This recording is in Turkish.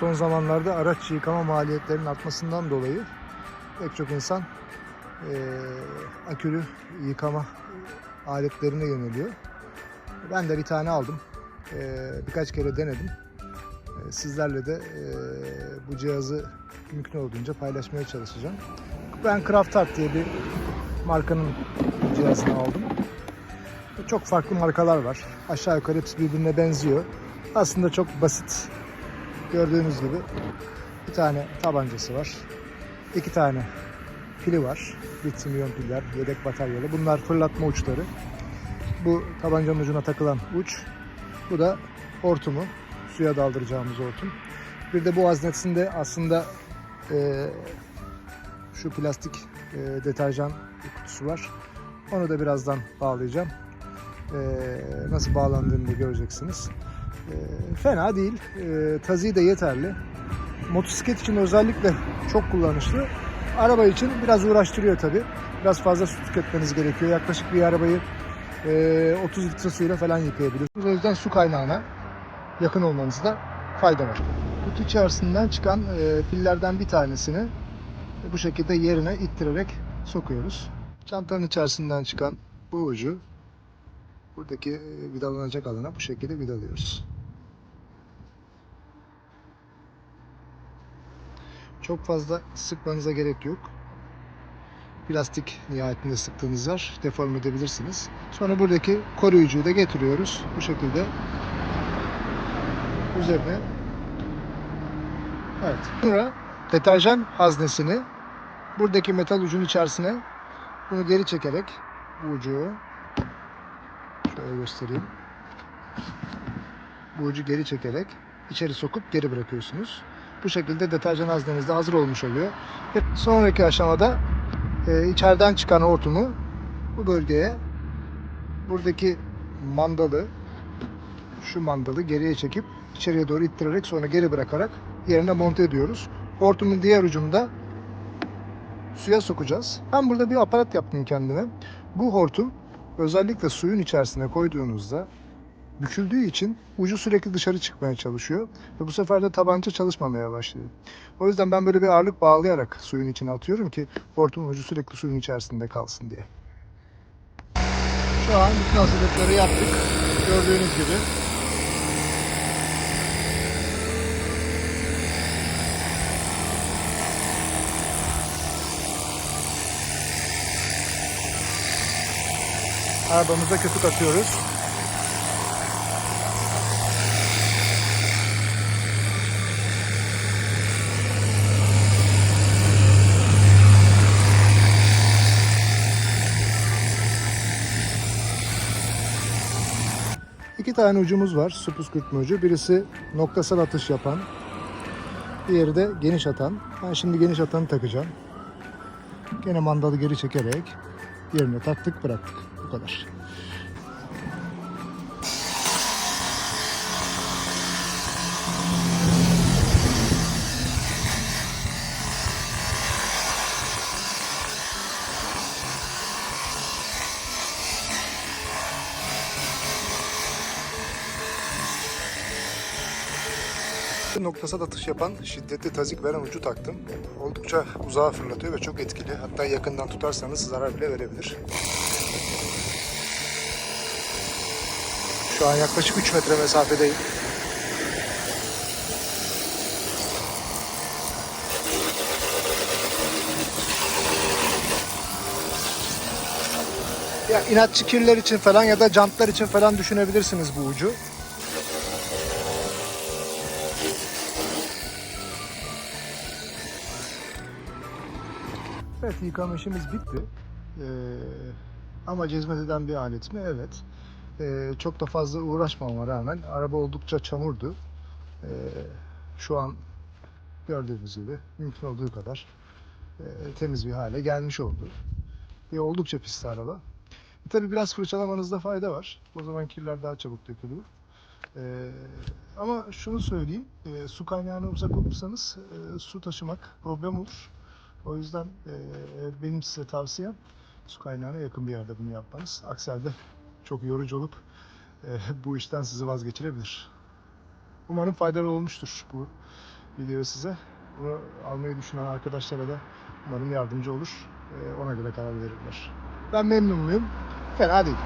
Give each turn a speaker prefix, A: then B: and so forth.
A: son zamanlarda araç yıkama maliyetlerinin artmasından dolayı pek çok insan eee akülü yıkama aletlerine yöneliyor. Ben de bir tane aldım. Eee, birkaç kere denedim. Eee, sizlerle de eee, bu cihazı mümkün olduğunca paylaşmaya çalışacağım. Ben Craft Art diye bir markanın cihazını aldım. Çok farklı markalar var. Aşağı yukarı hepsi birbirine benziyor. Aslında çok basit. Gördüğünüz gibi bir tane tabancası var. iki tane pili var. Lityum piller, yedek bataryalı. Bunlar fırlatma uçları. Bu tabancanın ucuna takılan uç. Bu da hortumu. Suya daldıracağımız hortum. Bir de bu haznesinde aslında eee, şu plastik eee, deterjan kutusu var. Onu da birazdan bağlayacağım. Eee, nasıl bağlandığını da göreceksiniz. Eee, fena değil. Taziği de yeterli. Motosiklet için özellikle çok kullanışlı. Araba için biraz uğraştırıyor tabi. Biraz fazla su tüketmeniz gerekiyor. Yaklaşık bir arabayı eee, 30 litre suyla falan yıkayabiliyorsunuz. O yüzden su kaynağına yakın olmanızda fayda var. Kutu içerisinden çıkan eee, pillerden bir tanesini bu şekilde yerine ittirerek sokuyoruz. Çantanın içerisinden çıkan bu ucu buradaki e, vidalanacak alana bu şekilde vidalıyoruz. Çok fazla sıkmanıza gerek yok. Plastik nihayetinde sıktığınız yer deforme edebilirsiniz. Sonra buradaki koruyucuyu da getiriyoruz. Bu şekilde üzerine Evet. Sonra deterjan haznesini buradaki metal ucun içerisine bunu geri çekerek bu ucu göstereyim. Bu ucu geri çekerek içeri sokup geri bırakıyorsunuz. Bu şekilde deterjan hazneniz de hazır olmuş oluyor. Ve sonraki aşamada e, içeriden çıkan hortumu bu bölgeye buradaki mandalı şu mandalı geriye çekip içeriye doğru ittirerek sonra geri bırakarak yerine monte ediyoruz. Hortumun diğer ucunda suya sokacağız. Ben burada bir aparat yaptım kendime. Bu hortum özellikle suyun içerisine koyduğunuzda büküldüğü için ucu sürekli dışarı çıkmaya çalışıyor ve bu sefer de tabanca çalışmamaya başlıyor. O yüzden ben böyle bir ağırlık bağlayarak suyun içine atıyorum ki hortumun ucu sürekli suyun içerisinde kalsın diye. Şu an bütün hazırlıkları yaptık. Gördüğünüz gibi. Arabamıza köpük atıyoruz. İki tane ucumuz var. Su püskürtme ucu. Birisi noktasal atış yapan. Diğeri de geniş atan. Ben şimdi geniş atanı takacağım. Gene mandalı geri çekerek yerine taktık bıraktık. Bu kadar. Noktasal atış yapan şiddetli tazik veren ucu taktım. Oldukça uzağa fırlatıyor ve çok etkili. Hatta yakından tutarsanız zarar bile verebilir. Şu an yaklaşık 3 metre mesafedeyim. Ya inatçı kirler için falan ya da jantlar için falan düşünebilirsiniz bu ucu. Evet yıkama işimiz bitti. Ee, ama cezmet eden bir alet mi? Evet. Ee, çok da fazla uğraşmama rağmen araba oldukça çamurdu. Ee, şu an gördüğünüz gibi mümkün olduğu kadar e, temiz bir hale gelmiş oldu. Ve oldukça pis araba. E, tabii biraz fırçalamanızda fayda var. O zaman kirler daha çabuk dökülür. Ee, ama şunu söyleyeyim, e, su kaynağına uzak olursanız e, su taşımak problem olur. O yüzden e, benim size tavsiyem su kaynağına yakın bir yerde bunu yapmanız. Aksi halde çok yorucu olup e, bu işten sizi vazgeçirebilir. Umarım faydalı olmuştur bu videoyu size. Bunu almayı düşünen arkadaşlara da umarım yardımcı olur. Ee, ona göre karar verirler. Ben memnun muyum? Fena değil.